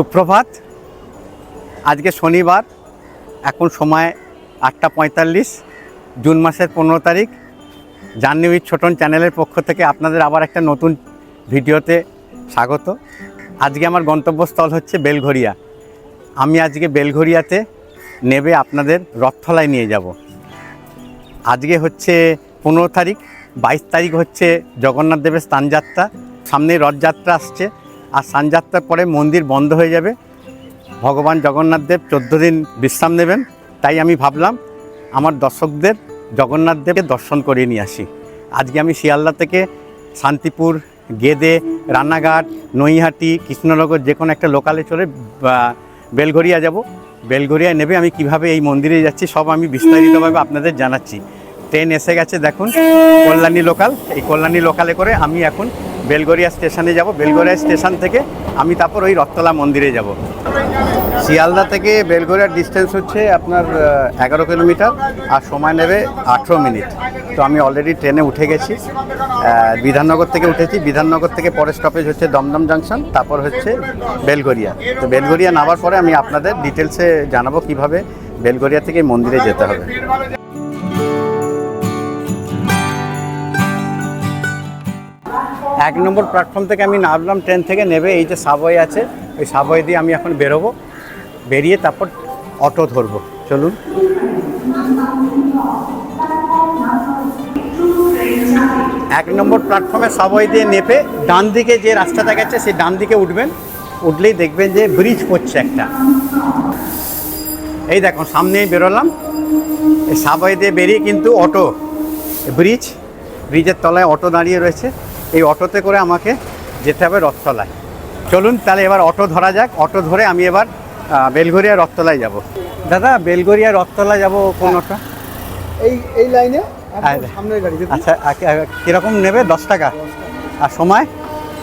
সুপ্রভাত। আজকে শনিবার, এখন সময় আটটা পঁয়তাল্লিশ, জুন মাসের পনেরো তারিখ। জার্নি উইথ ছোটন চ্যানেলের পক্ষ থেকে আপনাদের আবার একটা নতুন ভিডিওতে স্বাগত। আজকে আমার গন্তব্যস্থল হচ্ছে বেলঘরিয়া আমি আজকে বেলঘরিয়াতে নেবে আপনাদের রথতলায় নিয়ে যাব। আজকে হচ্ছে পনেরো তারিখ, বাইশ তারিখ হচ্ছে জগন্নাথ দেবের স্থানযাত্রা। সামনে রথযাত্রা আসছে। আর স্থানযাত্রার পরে মন্দির বন্ধ হয়ে যাবে। ভগবান জগন্নাথ দেব চোদ্দ দিন বিশ্রাম নেবেন। তাই আমি ভাবলাম আমার দর্শকদের, জগন্নাথ দেবকে দর্শন করিয়ে নিয়ে আসি। আজকে আমি শিয়ালদা থেকে শান্তিপুর, গেদে, রানাঘাট, নৈহাটি, কৃষ্ণনগর যে কোনো একটা লোকালে চলে বেলঘরিয়া যাব। বেলঘরিয়া নেবে আমি কীভাবে এই মন্দিরে যাচ্ছি, সব আমি বিস্তারিতভাবে আপনাদের জানাচ্ছি। ট্রেন এসে গেছে দেখুন, কল্যাণী লোকাল এই কল্যাণী লোকালে করে আমি এখন বেলগড়িয়া স্টেশনে যাব। বেলগড়িয়া স্টেশন থেকে আমি তারপর ওই রথতলা মন্দিরে যাব। শিয়ালদা থেকে বেলগড়িয়ার ডিস্টেন্স হচ্ছে আপনার এগারো কিলোমিটার, আর সময় নেবে আঠেরো মিনিট। তো আমি অলরেডি ট্রেনে উঠে গেছি। বিধাননগর থেকে উঠেছি। বিধাননগর থেকে পরের স্টপেজ হচ্ছে দমদম জাংশন তারপর হচ্ছে বেলগড়িয়া। তো বেলগড়িয়া নামার পরে আমি আপনাদের ডিটেলসে জানাব কীভাবে বেলগড়িয়া থেকে মন্দিরে যেতে হবে। এক নম্বর প্ল্যাটফর্ম থেকে আমি নামলাম ট্রেন থেকে নেবে, এই যে সাবওয়ে আছে, ওই সাবওয়ে দিয়ে আমি এখন বেরোবো। বেরিয়ে তারপর অটো ধরবো। চলুন। এক নম্বর প্ল্যাটফর্মে সাবওয়ে দিয়ে নেপে, ডান দিকে যে রাস্তাটা গেছে, সেই ডান দিকে উঠবেন। উঠলেই দেখবেন যে ব্রিজ পড়ছে একটা। এই দেখো সামনেই বেরোলাম। এই সাবওয়ে দিয়ে বেরিয়ে কিন্তু অটো ব্রিজ ব্রিজের তলায় অটো দাঁড়িয়ে রয়েছে। এই অটোতে করে আমাকে যেতে হবে রথতলায়। চলুন তাহলে এবার অটো ধরা যাক। অটো ধরে আমি এবার বেলঘরিয়া রথতলায় যাব। দাদা বেলঘরিয়া রথতলায় যাব কোন অটো? এই এই লাইনে আচ্ছা। আ- আ- কীরকম নেবে? দশ টাকা। আর সময়?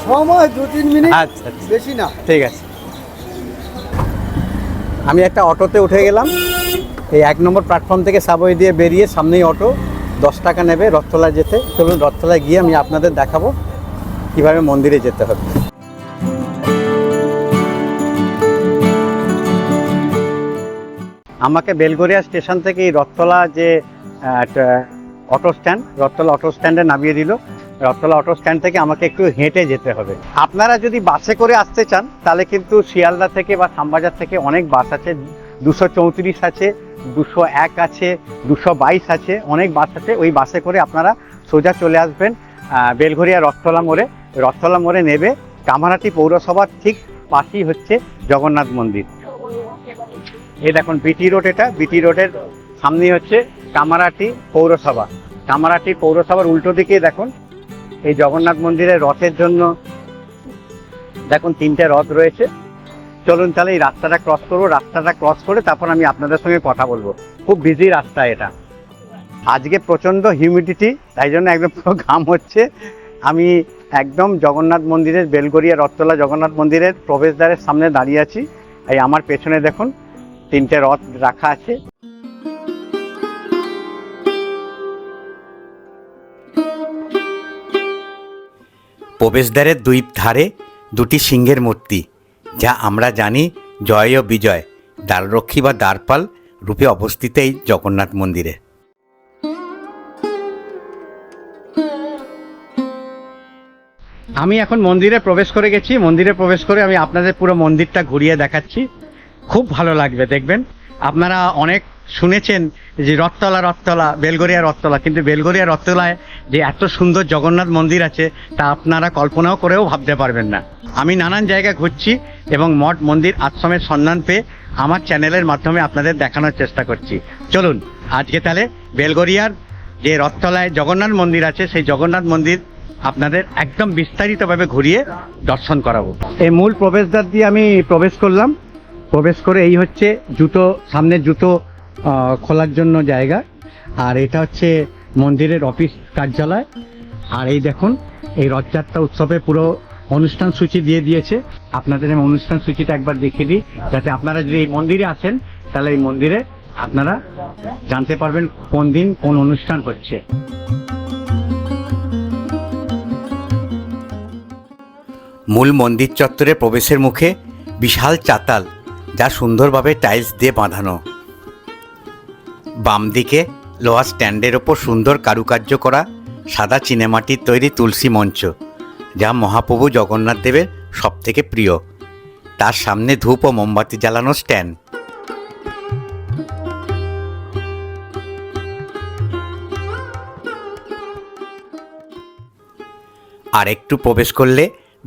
সময় দু তিন মিনিট। আচ্ছা আচ্ছা। বেশি না। ঠিক আছে। আমি একটা অটোতে উঠে গেলাম। এই এক নম্বর প্ল্যাটফর্ম থেকে সাবওয়ে দিয়ে বেরিয়ে সামনেই অটো। দশ টাকা নেবে রথতলায় যেতে। চলুন রথতলায় গিয়ে আমি আপনাদের দেখাবো কীভাবে মন্দিরে যেতে হবে। আমাকে বেলগড়িয়া স্টেশন থেকে এই রথতলা যে অটো স্ট্যান্ড, রথতলা অটো স্ট্যান্ডে নামিয়ে দিল। রথতলা অটো স্ট্যান্ড থেকে আমাকে একটু হেঁটে যেতে হবে। আপনারা যদি বাসে করে আসতে চান, তাহলে কিন্তু শিয়ালদা থেকে বা খামবাজার থেকে অনেক বাস আছে। দুশো চৌত্রিশ আছে, দুশো এক আছে, দুশো বাইশ আছে, অনেক বাস আছে। ওই বাসে করে আপনারা সোজা চলে আসবেন বেলঘরিয়া রথতলা মোড়ে। রথতলা মোড়ে নেবে কামারহাটি পৌরসভার ঠিক পাশেই হচ্ছে জগন্নাথ মন্দির। এই দেখুন, বিটি রোড এটা। বিটি রোডের সামনেই হচ্ছে কামারাটি পৌরসভা। কামারাটি পৌরসভার উল্টো দিকে দেখুন, এই জগন্নাথ মন্দিরের রথের জন্য দেখুন তিনটে রথ রয়েছে। চলুন তাহলে এই রাস্তাটা ক্রস করব, রাস্তাটা ক্রস করে তারপর আমি আপনাদের সঙ্গে কথা বলব। খুব বিজি রাস্তা এটা। আজকে প্রচণ্ড হিউমিডিটি তাই জন্য একদম পুরো ঘাম হচ্ছে। আমি একদম জগন্নাথ মন্দিরের, বেলগড়িয়া রথতলা জগন্নাথ মন্দিরের প্রবেশদ্বারের সামনে দাঁড়িয়ে আছি। এই আমার পেছনে দেখুন, তিনটে রথ রাখা আছে। প্রবেশদ্বারের দুই ধারে দুটি সিংহের মূর্তি। যা আমরা জানি জয় ও বিজয় দ্বাররক্ষী বা দ্বারপাল রূপে অবস্থিত এই জগন্নাথ মন্দিরে। আমি এখন মন্দিরে প্রবেশ করে গেছি। মন্দিরে প্রবেশ করে আমি আপনাদের পুরো মন্দিরটা ঘুরিয়ে দেখাচ্ছি। খুব ভালো লাগবে, দেখবেন। আপনারা অনেক শুনেছেন যে রথতলা রথতলা, বেলগড়িয়া রথতলা, কিন্তু বেলগড়িয়া রথতলায় যে এত সুন্দর জগন্নাথ মন্দির আছে, তা আপনারা কল্পনাও করেও ভাবতে পারবেন না। আমি নানান জায়গায় ঘুরছি এবং মঠ মন্দির আশ্রমের সন্ধান পেয়ে আমার চ্যানেলের মাধ্যমে আপনাদের দেখানোর চেষ্টা করছি। চলুন, আজকে তাহলে বেলগড়িয়ার যে রথতলায় জগন্নাথ মন্দির আছে, সেই জগন্নাথ মন্দির আপনাদের একদম বিস্তারিতভাবে ঘুরিয়ে দর্শন করাবো। এই মূল প্রবেশদ্বার দিয়ে আমি প্রবেশ করলাম। প্রবেশ করে এই হচ্ছে জুতো সামনের জুতো খোলার জন্য জায়গা। আর এটা হচ্ছে মন্দিরের অফিস কার্যালয়। আর এই দেখুন, এই রথযাত্রা উৎসবে পুরো অনুষ্ঠান সূচি দিয়ে দিয়েছে। আপনাদের আমি অনুষ্ঠান সূচিটা একবার দেখিয়ে দিই, যাতে আপনারা যদি এই মন্দিরে আসেন, তাহলে এই মন্দিরে আপনারা জানতে পারবেন কোন দিন কোন অনুষ্ঠান হচ্ছে। মূল মন্দির চত্বরে প্রবেশের মুখে বিশাল চাতাল, যা সুন্দরভাবে টাইলস দিয়ে বাঁধানো। বাম দিকে লোহার স্ট্যান্ডের ওপর সুন্দর কারুকার্য করা সাদা চিনেমাটির তৈরি তুলসী মঞ্চ, যা মহাপ্রভু জগন্নাথ দেবের সবথেকে প্রিয়। তার সামনে ধূপ ও মোমবাতি জ্বালানো স্ট্যান্ড। আর একটু প্রবেশ করলে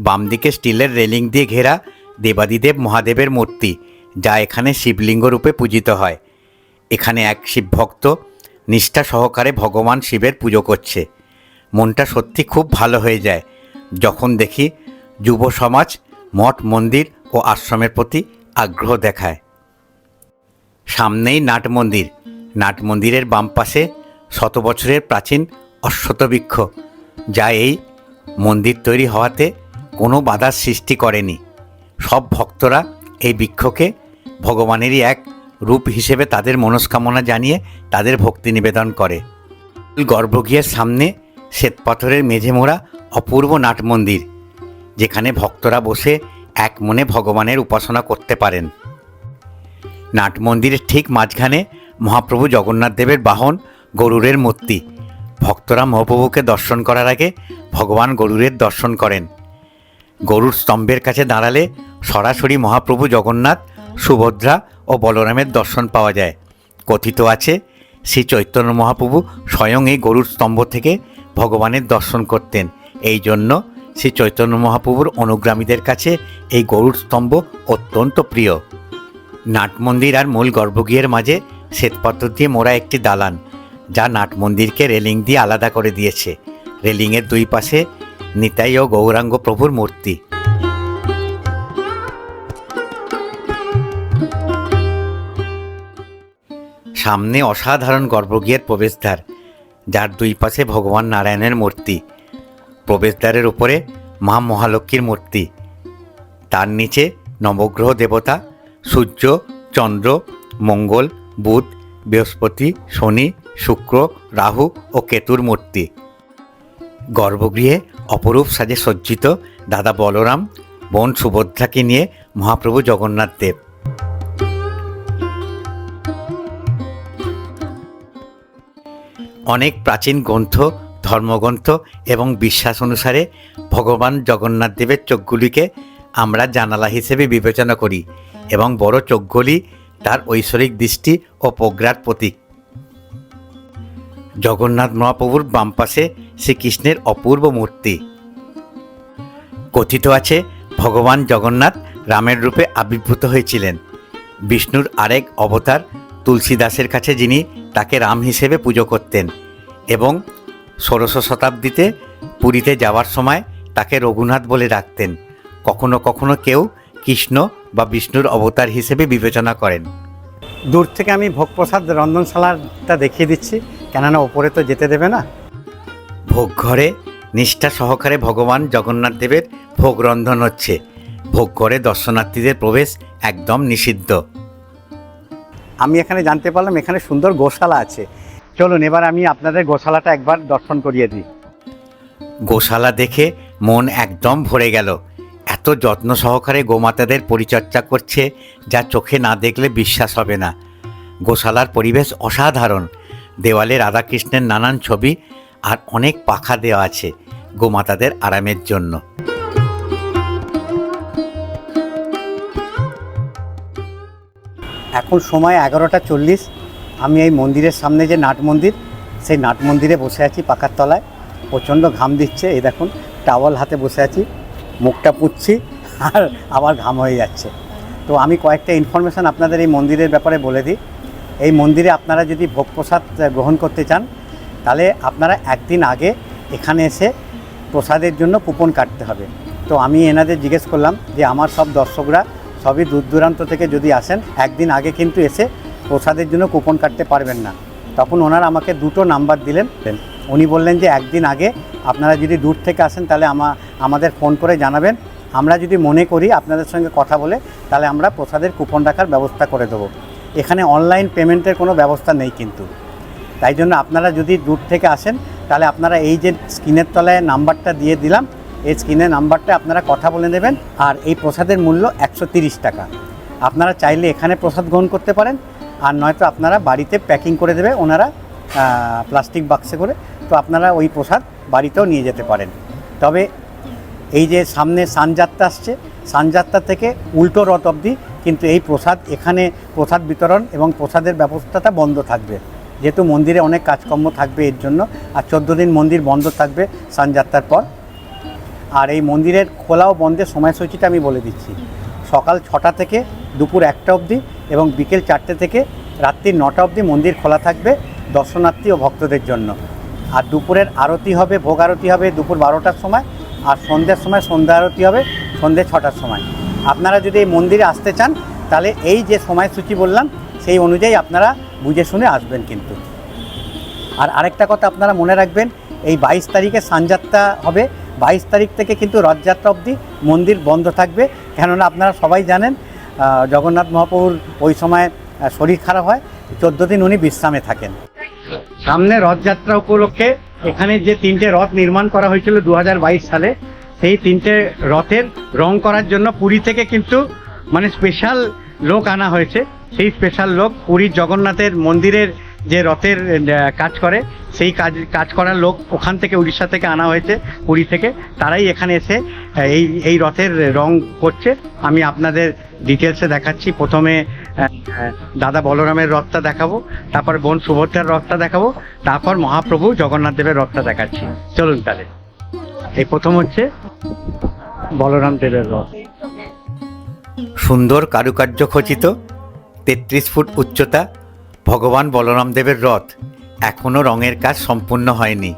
বাম দিকে স্টিলের রেলিং দিয়ে ঘেরা দেবাদিদেব মহাদেবের মূর্তি, যা এখানে শিবলিঙ্গ রূপে পূজিত হয়। এখানে এক শিব ভক্ত নিষ্ঠা সহকারে ভগবান শিবের পুজো করছে। মনটা সত্যি খুব ভালো হয়ে যায়। যখন দেখি যুব সমাজ, মঠ, মন্দির ও আশ্রমের প্রতি আগ্রহ দেখায়। সামনেই নাট মন্দির। নাট মন্দিরের বাম পাশে শত বছরের প্রাচীন অশ্বত বৃক্ষ, যা এই মন্দির তৈরি হওয়াতে কোনো বাধার সৃষ্টি করেনি। সব ভক্তরা এই বৃক্ষকে ভগবানেরই এক রূপ হিসেবে তাদের মনস্কামনা জানিয়ে তাদের ভক্তি নিবেদন করে। গর্ভগৃহের সামনে শ্বেতপাথরের মেঝে মোড়া অপূর্ব নাট মন্দির, যেখানে ভক্তরা বসে এক মনে ভগবানের উপাসনা করতে পারেন। নাট মন্দিরের ঠিক মাঝখানে মহাপ্রভু জগন্নাথ দেবের বাহন গরুরের মূর্তি। ভক্তরা মহাপ্রভুকে দর্শন করার আগে ভগবান গরুরের দর্শন করেন। গরুর স্তম্ভের কাছে দাঁড়ালে সরাসরি মহাপ্রভু জগন্নাথ সুভদ্রা ও বলরামের দর্শন পাওয়া যায়। কথিত আছে, শ্রী চৈতন্য মহাপ্রভু স্বয়ং এই গরুর স্তম্ভ থেকে ভগবানের দর্শন করতেন। এই জন্য শ্রী চৈতন্য মহাপ্রভুর অনুগ্রামীদের কাছে এই গরুর স্তম্ভ অত্যন্ত প্রিয়। নাট মন্দির আর মূল গর্ভগৃহের মাঝে শ্বেতপাথর দিয়ে মোড়া একটি দালান, যা নাট মন্দিরকে রেলিং দিয়ে আলাদা করে দিয়েছে। রেলিংয়ের দুই পাশে নিতাই ও গৌরাঙ্গ প্রভুর মূর্তি। সামনে অসাধারণ গর্ভগৃহের প্রবেশদ্বার, যার দুই পাশে ভগবান নারায়ণের মূর্তি। প্রবেশদ্বারের উপরে মা মহালক্ষ্মীর মূর্তি। তার নিচে নবগ্রহ দেবতা, সূর্য, চন্দ্র, মঙ্গল, বুধ, বৃহস্পতি, শনি, শুক্র, রাহু ও কেতুর মূর্তি। গর্ভগৃহে অপরূপ সাজে সজ্জিত দাদা বলরাম, বোন সুভদ্রাকে নিয়ে মহাপ্রভু জগন্নাথ দেব। অনেক প্রাচীন গ্রন্থ, ধর্মগ্রন্থ এবং বিশ্বাস অনুসারে ভগবান জগন্নাথ দেবের চোখগুলিকে আমরা জানালা হিসেবে বিবেচনা করি এবং বড় চোখগুলি তার ঐশ্বরিক দৃষ্টি ও প্রজ্ঞার প্রতীক। জগন্নাথ মহাপ্রভুর বাম পাশে শ্রীকৃষ্ণের অপূর্ব মূর্তি। কথিত আছে, ভগবান জগন্নাথ রামের রূপে আবির্ভূত হয়েছিলেন। বিষ্ণুর আরেক অবতার তুলসীদাসের কাছে যিনি তাকে রাম হিসেবে পুজো করতেন এবং ষোড়শ শতাব্দীতে পুরীতে যাওয়ার সময় তাকে রঘুনাথ বলে ডাকতেন। কখনো কখনো কেউ কৃষ্ণ বা বিষ্ণুর অবতার হিসেবে বিবেচনা করেন। দূর থেকে আমি ভোগপ্রসাদ রন্ধনশালাটা দেখিয়ে দিচ্ছি কেননা ওপরে তো যেতে দেবে না। ভোগ ঘরে নিষ্ঠা সহকারে ভগবান জগন্নাথ দেবের ভোগ রন্ধন হচ্ছে। ভোগ ঘরে দর্শনার্থীদের প্রবেশ একদম নিষিদ্ধ। আমি এখানে জানতে পারলাম এখানে সুন্দর গোশালা আছে। চলুন, এবার আমি আপনাদের গোশালাটা একবার দর্শন করিয়ে দিই। গোশালা দেখে মন একদম ভরে গেল। এত যত্ন সহকারে গোমাতাদের পরিচর্যা করছে যা চোখে না দেখলে বিশ্বাস হবে না। গোশালার পরিবেশ অসাধারণ। দেওয়ালে রাধাকৃষ্ণের নানান ছবি আর অনেক পাখা দেওয়া আছে গোমাতাদের আরামের জন্য। এখন সময় এগারোটা চল্লিশ। আমি এই মন্দিরের সামনে যে নাট মন্দির, সেই নাট মন্দিরে বসে আছি পাখার তলায়। প্রচণ্ড ঘাম দিচ্ছে, এই দেখুন, টাওয়াল হাতে বসে আছি, মুখটা পুচ্ছি, আর আবার ঘাম হয়ে যাচ্ছে। তো আমি কয়েকটা ইনফরমেশান আপনাদের এই মন্দিরের ব্যাপারে বলে দিই। এই মন্দিরে আপনারা যদি ভোগ প্রসাদ গ্রহণ করতে চান, তাহলে আপনারা একদিন আগে এখানে এসে প্রসাদের জন্য কুপন কাটতে হবে। তো আমি এনাদের জিজ্ঞেস করলাম যে, আমার সব দর্শকরা সবই দূর দূরান্ত থেকে যদি আসেন, একদিন আগে কিন্তু এসে প্রসাদের জন্য কুপন কাটতে পারবেন না। তখন ওনারা আমাকে দুটো নাম্বার দিলেন। উনি বললেন যে, একদিন আগে আপনারা যদি দূর থেকে আসেন, তাহলে আমা, আমাদের ফোন করে জানাবেন। আমরা যদি মনে করি আপনাদের সঙ্গে কথা বলে, তাহলে আমরা প্রসাদের কুপন রাখার ব্যবস্থা করে দেবো। এখানে অনলাইন পেমেন্টের কোনো ব্যবস্থা নেই কিন্তু। তাই জন্য আপনারা যদি দূর থেকে আসেন, তাহলে আপনারা এই যে স্ক্রিনের তলায় নাম্বারটা দিয়ে দিলাম এই স্ক্রিনে নাম্বারটা আপনারা কথা বলে নেবেন আর এই প্রসাদের মূল্য একশো টাকা। আপনারা চাইলে এখানে প্রসাদ গ্রহণ করতে পারেন, আর নয়তো আপনারা বাড়িতে প্যাকিং করে দেবে ওনারা প্লাস্টিক বাক্সে করে, তো আপনারা ওই প্রসাদ বাড়িতেও নিয়ে যেতে পারেন। তবে এই যে সামনে সানযাত্রা আসছে, সানযাত্রা থেকে উল্টো রথ অবধি কিন্তু এই প্রসাদ, এখানে প্রসাদ বিতরণ এবং প্রসাদের ব্যবস্থাটা বন্ধ থাকবে। যেহেতু মন্দিরে অনেক কাজকর্ম থাকবে এর জন্য, আর চোদ্দ দিন মন্দির বন্ধ থাকবে সানযাত্রার পর। আর এই মন্দিরের খোলা ও বন্ধের সময়সূচিটা আমি বলে দিচ্ছি। সকাল ছটা থেকে দুপুর একটা অবধি এবং বিকেল চারটে থেকে রাত্রি নটা অবধি মন্দির খোলা থাকবে দর্শনার্থী ও ভক্তদের জন্য। আর দুপুরের আরতি হবে, ভোগ আরতি হবে দুপুর বারোটার সময় আর সন্ধ্যের সময় সন্ধ্যা আরতি হবে সন্ধ্যে ছটার সময়। আপনারা যদি এই মন্দিরে আসতে চান, তাহলে এই যে সময়সূচি বললাম, সেই অনুযায়ী আপনারা বুঝে শুনে আসবেন কিন্তু। আর আরেকটা কথা আপনারা মনে রাখবেন, এই বাইশ তারিখে সানযাত্রা হবে বাইশ তারিখ থেকে কিন্তু রথযাত্রা অবধি মন্দির বন্ধ থাকবে। কেননা আপনারা সবাই জানেন জগন্নাথ মহাপ্রভুর ওই সময় শরীর খারাপ হয়, চোদ্দ দিন উনি বিশ্রামে থাকেন। সামনে রথযাত্রা উপলক্ষে এখানে যে তিনটে রথ নির্মাণ করা হয়েছিল দু হাজার বাইশ সালে, সেই তিনটে রথের রং করার জন্য পুরী থেকে কিন্তু মানে স্পেশাল লোক আনা হয়েছে। সেই স্পেশাল লোক পুরীর জগন্নাথের মন্দিরের যে রথের কাজ করে, সেই কাজ কাজ করার লোক ওখান থেকে উড়িষ্যা থেকে আনা হয়েছে, পুরী থেকে। তারাই এখানে এসে এই এই রথের রং করছে। আমি আপনাদের ডিটেলসে দেখাচ্ছি। প্রথমে দাদা বলরামের রথটা দেখাবো, তারপর বোন সুভদ্রার রথটা দেখাবো, তারপর মহাপ্রভু জগন্নাথ দেবের রথটা দেখাচ্ছি। চলুন তাহলে। এই প্রথম হচ্ছে বলরাম দেবের রথ। সুন্দর কারুকার্য খচিত, তেত্রিশ ফুট উচ্চতা ভগবান বলরাম দেবের রথ এখনও রঙের কাজ সম্পূর্ণ হয়নি।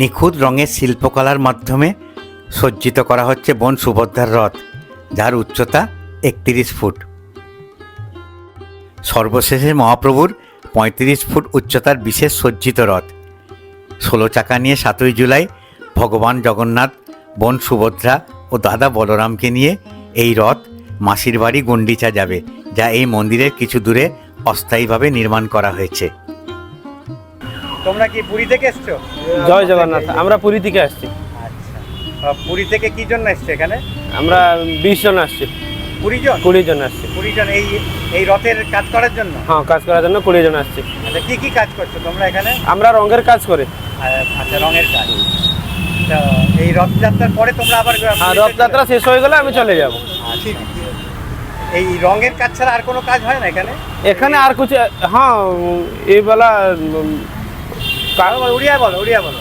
নিখুঁত রঙের শিল্পকলার মাধ্যমে সজ্জিত করা হচ্ছে বন সুভদ্রার রথ, যার উচ্চতা একত্রিশ ফুট। সর্বশেষে মহাপ্রভুর পঁয়ত্রিশ ফুট উচ্চতার বিশেষ সজ্জিত রথ। ষোলো চাকা নিয়ে সাতই জুলাই ভগবান জগন্নাথ বোন সুভদ্রা ও দাদা বলরামকে নিয়ে এই রথ মাসির বাড়ি গুন্ডিচা যাবে যা এই মন্দিরের কিছু দূরে অস্থায়ীভাবে নির্মাণ করা হয়েছে। তোমরা কি পুরী থেকে এসছো? জয় জগন্নাথ আমরা পুরী থেকে আসছি। আচ্ছা। পুরী থেকে কি জন্য এসছো এখানে? আমরা বিশ জন আসছি। জন? কুড়ি জন আসছি। কুড়ি জন এই এই রথের কাজ করার জন্য? হ্যাঁ কাজ করার জন্য কুড়ি জন আসছি। আচ্ছা কি কি কাজ করছ তোমরা এখানে? আমরা রঙের কাজ করি। আচ্ছা রঙের কাজ। তো এই রথযাত্রার পরে তোমরা আবার হ্যাঁ রথযাত্রা শেষ হয়ে গেলে আমি চলে যাব। আচ্ছা। এই রঙের কাজ ছাড়া আর কোনো কাজ হয় না এখানে? এখানে আর কিছু হ্যাঁ এই বেলা উড়িয়া বলো উড়িয়া বলো।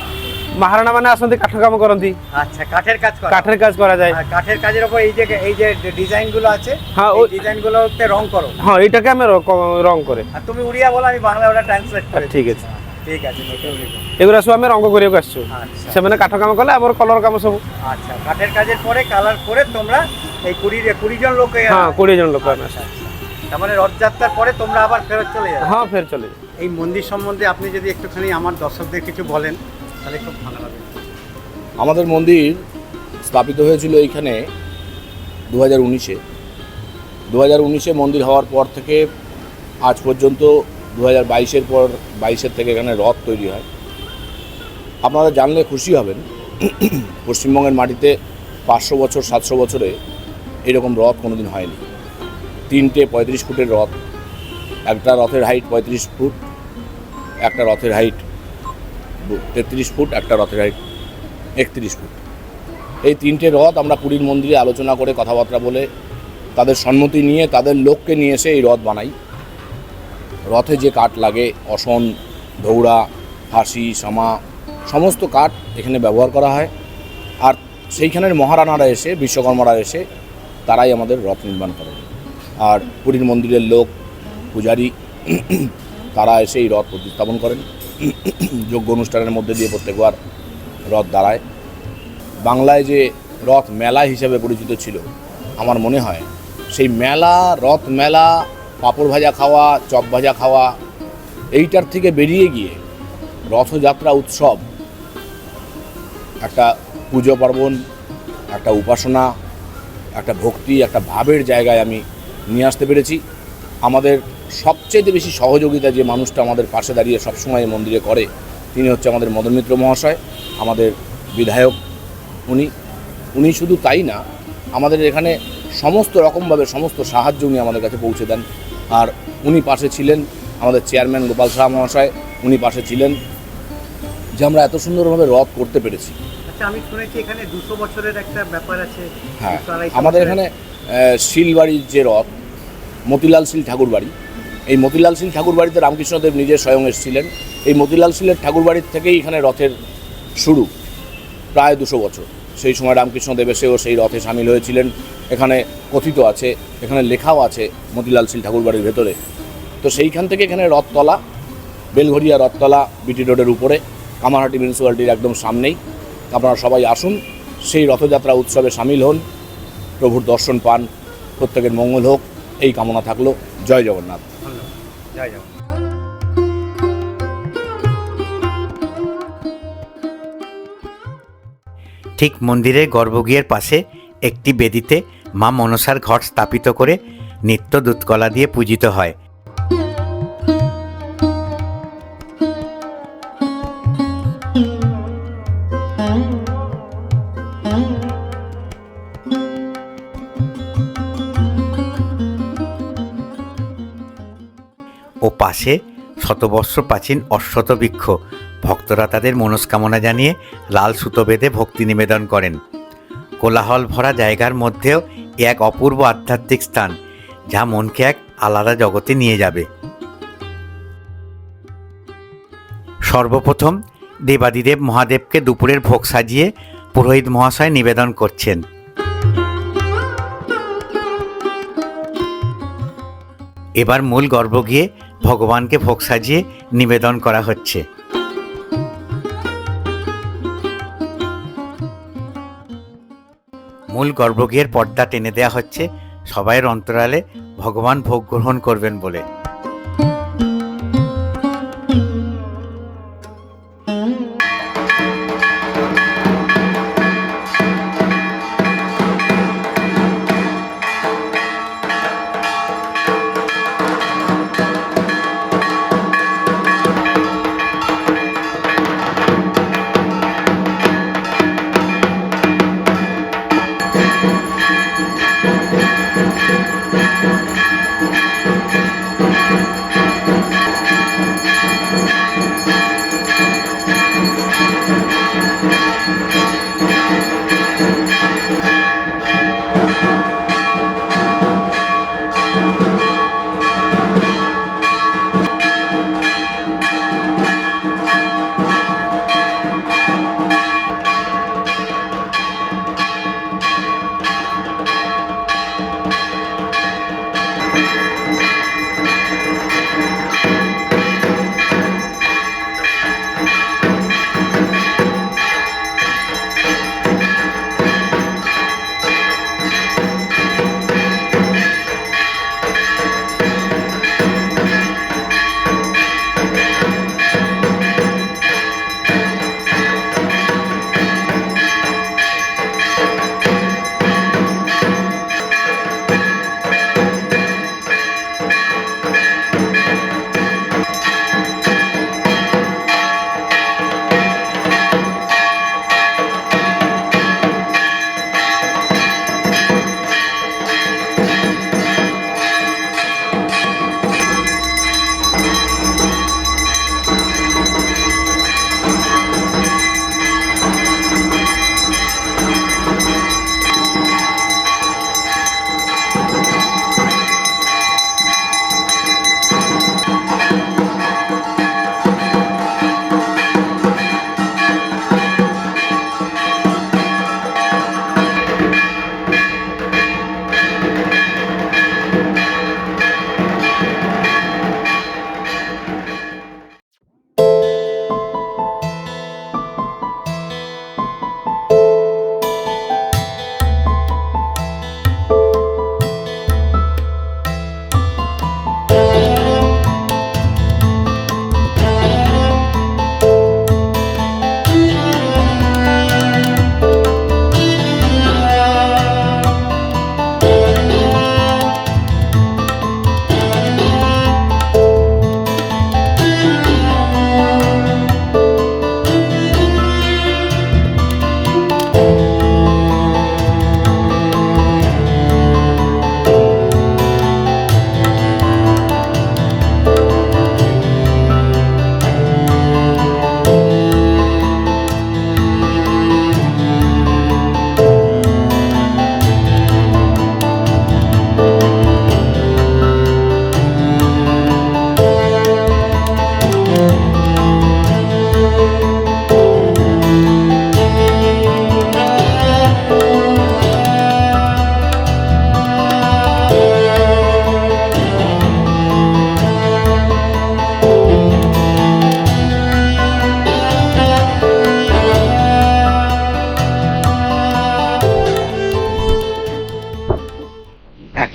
মহারানা মানে আসতে কাঠ কাম করেন আচ্ছা কাঠের কাজ করা। কাঠের কাজ করা যায়। কাঠের কাজের উপর এই যে এই যে ডিজাইনগুলো আছে হ্যাঁ ওই ডিজাইন গুলোতে রং করো। হ্যাঁ এটাকে আমি রং করে। আর তুমি উড়িয়া বলো আমি বাংলা ওটা ট্রান্সলেট করে ঠিক আছে। ঠিক আছে এগুলো সব আমি রঙ আচ্ছা। আমার কাম সব। আচ্ছা কাঠের কাজের পরে কালার করে তোমরা এই কুড়ি হ্যাঁ, আচ্ছা, আচ্ছা। তার মানে রথযাত্রার পরে তোমরা আবার ফেরত চলে যাবে। হ্যাঁ ফের চলে এই মন্দির সম্বন্ধে আপনি যদি একটুখানি আমার দর্শকদের কিছু বলেন তাহলে খুব ভালো হবে। আমাদের মন্দির স্থাপিত হয়েছিল এইখানে দু হাজার উনিশে। দু হাজার উনিশে মন্দির হওয়ার পর থেকে আজ পর্যন্ত দু হাজার বাইশের পর, বাইশের থেকে এখানে রথ তৈরি হয়। আপনারা জানলে খুশি হবেন। পশ্চিমবঙ্গের মাটিতে পাঁচশো বছর, সাতশো বছরে এরকম রথ কোনোদিন হয়নি। তিনটে পঁয়ত্রিশ ফুটের রথ। একটা রথের হাইট পঁয়ত্রিশ ফুট, একটা রথের হাইট তেত্রিশ ফুট, একটা রথের হাইট একত্রিশ ফুট। এই তিনটে রথ আমরা পুরীর মন্দিরে আলোচনা করে কথাবার্তা বলে তাদের সম্মতি নিয়ে তাদের লোককে নিয়ে এসে এই রথ বানাই। রথে যে কাঠ লাগে, অসন ধৌড়া ফাঁসি সামা, সমস্ত কাঠ এখানে ব্যবহার করা হয়। আর সেইখানের মহারানারা এসে, বিশ্বকর্মারা এসে তারাই আমাদের রথ নির্মাণ করে আর পুরীর মন্দিরের লোক, পূজারী, তারা এসে এই রথ প্রতিস্থাপন করেন। যোগ্য অনুষ্ঠানের মধ্যে দিয়ে প্রত্যেকবার রথ দাঁড়ায়। বাংলায় যে রথ মেলা হিসেবে পরিচিত ছিল, আমার মনে হয় সেই মেলা, রথ মেলা, পাঁপড় ভাজা খাওয়া, চপ ভাজা খাওয়া, এইটার থেকে বেরিয়ে গিয়ে রথযাত্রা উৎসব, একটা পুজো পার্বণ, একটা উপাসনা, একটা ভক্তি, একটা ভাবের জায়গায় আমি নিয়ে আসতে পেরেছি। আমাদের সবচেয়ে বেশি সহযোগিতা যে মানুষটা আমাদের পাশে দাঁড়িয়ে সবসময় এই মন্দিরে করে তিনি হচ্ছে আমাদের মদন মিত্র মহাশয় আমাদের বিধায়ক উনি। উনি শুধু তাই না আমাদের এখানে সমস্ত রকমভাবে সমস্ত সাহায্য উনি আমাদের কাছে পৌঁছে দেন। আর উনি পাশে ছিলেন আমাদের চেয়ারম্যান গোপাল শাহ মহাশয় উনি পাশে ছিলেন যে আমরা এত সুন্দরভাবে রথ করতে পেরেছি। আচ্ছা আমি শুনেছি এখানে দুশো বছরের একটা ব্যাপার আছে হ্যাঁ আমাদের এখানে শিলবাড়ির যে রথ মতিলাল শিল ঠাকুর বাড়ি এই মতিলাল শীল ঠাকুর বাড়িতে রামকৃষ্ণদেব নিজে স্বয়ং এসেছিলেন। এই মতিলাল শীলের ঠাকুর বাড়ির থেকেই এখানে রথের শুরু, প্রায় দুশো বছর। সেই সময় রামকৃষ্ণদেব এসেও সেই রথে সামিল হয়েছিলেন। এখানে কথিত আছে, এখানে লেখাও আছে মতিলাল শীল ঠাকুর বাড়ির ভেতরে। তো সেইখান থেকে এখানে রথতলা বেলঘরিয়া রথতলা, বিটি রোডের উপরে, কামারহাটি মিউনিসিপ্যালিটির একদম সামনেই। আপনারা সবাই আসুন, সেই রথযাত্রা উৎসবে সামিল হন। প্রভুর দর্শন পান, প্রত্যেকের মঙ্গল হোক, এই কামনা থাকল। জয় জগন্নাথ। ঠিক মন্দিরের গর্ভগৃহের পাশে একটি বেদিতে মা মনসার ঘট স্থাপিত করে নিত্য দুধকলা দিয়ে পূজিত হয়। ও পাশে শতবর্ষ প্রাচীন অশ্বত বৃক্ষ। ভক্তরা তাদের মনস্কামনা জানিয়ে লাল সুতো বেঁধে ভক্তি নিবেদন করেন। কোলাহল ভরা জায়গার মধ্যেও এক অপূর্ব আধ্যাত্মিক স্থান, যা মনকে এক আলাদা জগতে নিয়ে যাবে। সর্বপ্রথম দেবাদিদেব মহাদেবকে দুপুরের ভোগ সাজিয়ে পুরোহিত মহাশয় নিবেদন করছেন। এবার মূল গর্ভ গিয়ে ভগবানকে ভোগ সাজিয়ে নিবেদন করা হচ্ছে। মূল গর্ভগৃহের পর্দা টেনে দেয়া হচ্ছে। সবাইয়ের অন্তরালে ভগবান ভোগ গ্রহণ করবেন বলে।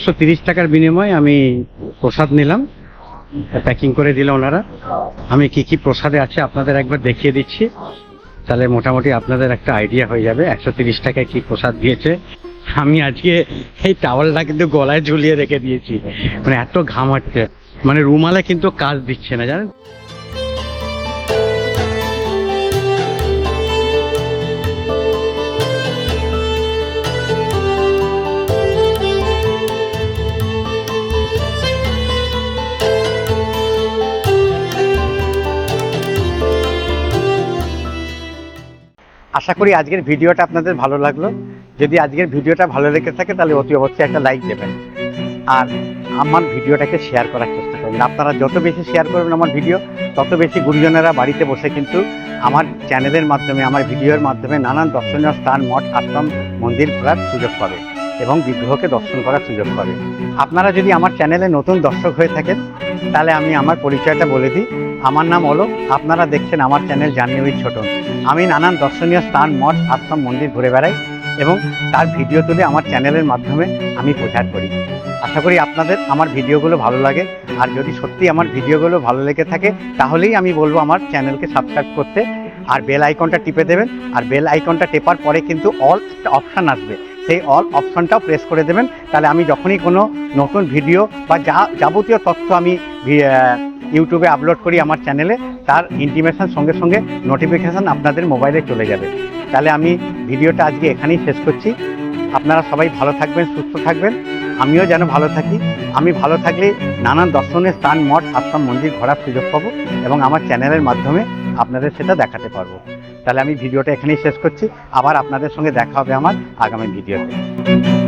একশো তিরিশ টাকার বিনিময়ে আমি প্রসাদ নিলাম। প্যাকিং করে দিল ওনারা। আমি কি কি প্রসাদে আছে আপনাদের একবার দেখিয়ে দিচ্ছি। তাহলে মোটামুটি আপনাদের একটা আইডিয়া হয়ে যাবে, একশো তিরিশ টাকায় কি প্রসাদ দিয়েছে। আমি আজকে এই টাওয়ালটা কিন্তু গলায় ঝুলিয়ে রেখে দিয়েছি। মানে এত ঘাম হচ্ছে। মানে রুমালে কিন্তু কাজ দিচ্ছে না, জানেন? আশা করি আজকের ভিডিওটা আপনাদের ভালো লাগল। যদি আজকের ভিডিওটা ভালো লেগে থাকে, তাহলে অতি অবশ্যই একটা লাইক দেবেন। আর আমার ভিডিওটাকে শেয়ার করার চেষ্টা করবেন। আপনারা যত বেশি শেয়ার করবেন আমার ভিডিও, তত বেশি গুরুজনেরা বাড়িতে বসে কিন্তু আমার চ্যানেলের মাধ্যমে, আমার ভিডিওর মাধ্যমে নানান দর্শনীয় স্থান, মঠ, আশ্রম, মন্দির ঘোরার সুযোগ পাবে এবং বিগ্রহকে দর্শন করার সুযোগ পাবে। আপনারা যদি আমার চ্যানেলে নতুন দর্শক হয়ে থাকেন, তাহলে আমি আমার পরিচয়টা বলে দিই। আমার নাম হলো আপনারা দেখছেন আমার চ্যানেল জাহ্নবী ছোটন আমি নানান দর্শনীয় স্থান, মঠ, আশ্রম, মন্দির ঘুরে বেড়াই এবং তার ভিডিও তুলে আমার চ্যানেলের মাধ্যমে আমি প্রচার করি। আশা করি আপনাদের আমার ভিডিওগুলো ভালো লাগে। আর যদি সত্যি আমার ভিডিওগুলো ভালো লেগে থাকে, তাহলেই আমি বলব আমার চ্যানেলকে সাবস্ক্রাইব করতে। আর বেল আইকনটা টিপে দেবেন। আর বেল আইকনটা টেপার পরে কিন্তু অল অপশান আসবে। সেই অল অপশনটাও প্রেস করে দেবেন। তাহলে আমি যখনই কোনো নতুন ভিডিও বা যা, যাবতীয় তথ্য আমি ইউটিউবে আপলোড করি আমার চ্যানেলে তার ইন্টিমেশন সঙ্গে সঙ্গে নোটিফিকেশান আপনাদের মোবাইলে চলে যাবে। তাহলে আমি ভিডিওটা আজকে এখানেই শেষ করছি। আপনারা সবাই ভালো থাকবেন, সুস্থ থাকবেন। আমিও যেন ভালো থাকি। আমি ভালো থাকলে নানান দর্শনের স্থান, মঠ, আশ্রম, মন্দির ঘোরার সুযোগ পাবো এবং আমার চ্যানেলের মাধ্যমে আপনাদের সেটা দেখাতে পারব। তাহলে আমি ভিডিওটা এখানেই শেষ করছি। আবার আপনাদের সঙ্গে দেখা হবে আমার আগামী ভিডিওতে।